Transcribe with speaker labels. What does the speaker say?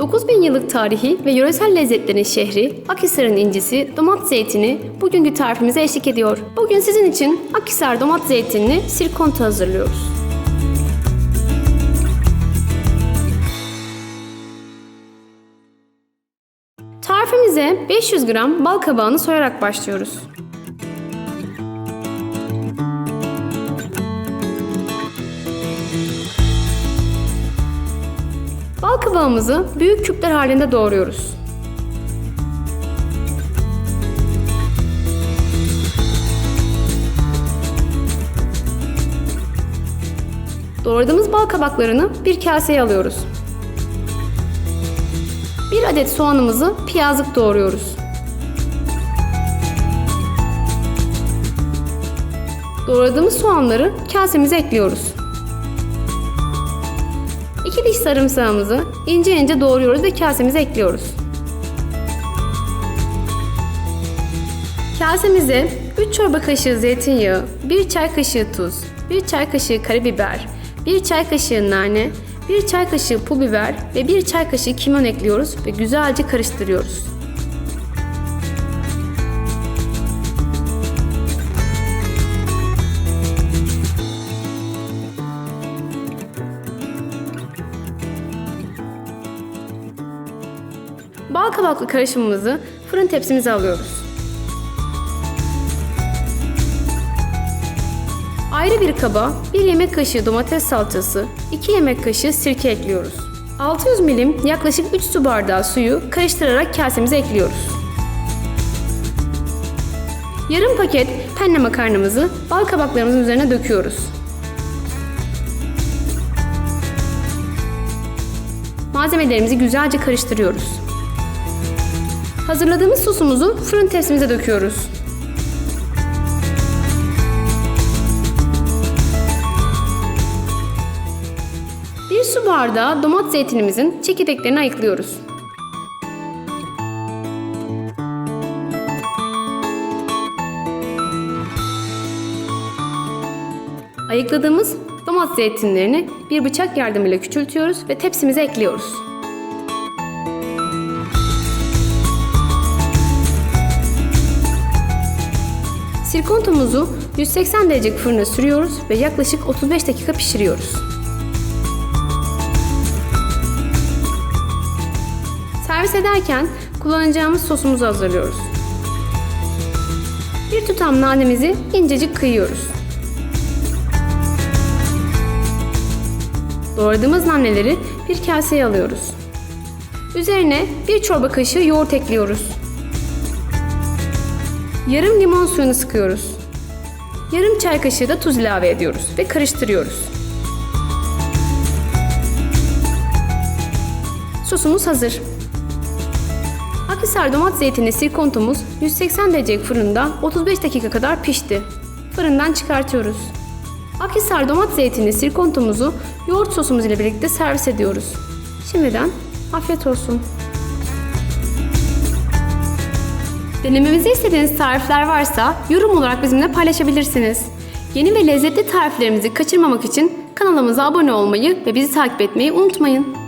Speaker 1: 9000 yıllık tarihi ve yöresel lezzetlerin şehri Akhisar'ın incisi domat zeytini bugünkü tarifimize eşlik ediyor. Bugün sizin için Akhisar domat zeytinini sirkonta hazırlıyoruz. Tarifimize 500 gram bal kabağını soyarak başlıyoruz. Bal kabağımızı büyük küpler halinde doğruyoruz. Doğradığımız bal kabaklarını bir kaseye alıyoruz. Bir adet soğanımızı piyazlık doğruyoruz. Doğradığımız soğanları kasemize ekliyoruz. İki diş sarımsağımızı ince ince doğruyoruz ve kasemize ekliyoruz. Kasemize 3 çorba kaşığı zeytinyağı, 1 çay kaşığı tuz, 1 çay kaşığı karabiber, 1 çay kaşığı nane, 1 çay kaşığı pul biber ve 1 çay kaşığı kimyon ekliyoruz ve güzelce karıştırıyoruz. Bal kabaklı karışımımızı fırın tepsimize alıyoruz. Ayrı bir kaba 1 yemek kaşığı domates salçası, 2 yemek kaşığı sirke ekliyoruz. 600 milim yaklaşık 3 su bardağı suyu karıştırarak kasemize ekliyoruz. Yarım paket penne makarnamızı bal kabaklarımızın üzerine döküyoruz. Malzemelerimizi güzelce karıştırıyoruz. Hazırladığımız sosumuzu fırın tepsimize döküyoruz. Bir su bardağı domat zeytinimizin çekirdeklerini ayıklıyoruz. Ayıkladığımız domat zeytinlerini bir bıçak yardımıyla küçültüyoruz ve tepsimize ekliyoruz. Sirkontomuzu 180 derece fırına sürüyoruz ve yaklaşık 35 dakika pişiriyoruz. Servis ederken kullanacağımız sosumuzu hazırlıyoruz. Bir tutam nanemizi incecik kıyıyoruz. Doğradığımız naneleri bir kaseye alıyoruz. Üzerine bir çorba kaşığı yoğurt ekliyoruz. Yarım limon suyunu sıkıyoruz. Yarım çay kaşığı da tuz ilave ediyoruz ve karıştırıyoruz. Sosumuz hazır. Akhisar domat zeytini sirkontumuz 180 derecelik fırında 35 dakika kadar pişti. Fırından çıkartıyoruz. Akhisar domat zeytini sirkontumuzu yoğurt sosumuz ile birlikte servis ediyoruz. Şimdiden afiyet olsun. Denememizi istediğiniz tarifler varsa yorum olarak bizimle paylaşabilirsiniz. Yeni ve lezzetli tariflerimizi kaçırmamak için kanalımıza abone olmayı ve bizi takip etmeyi unutmayın.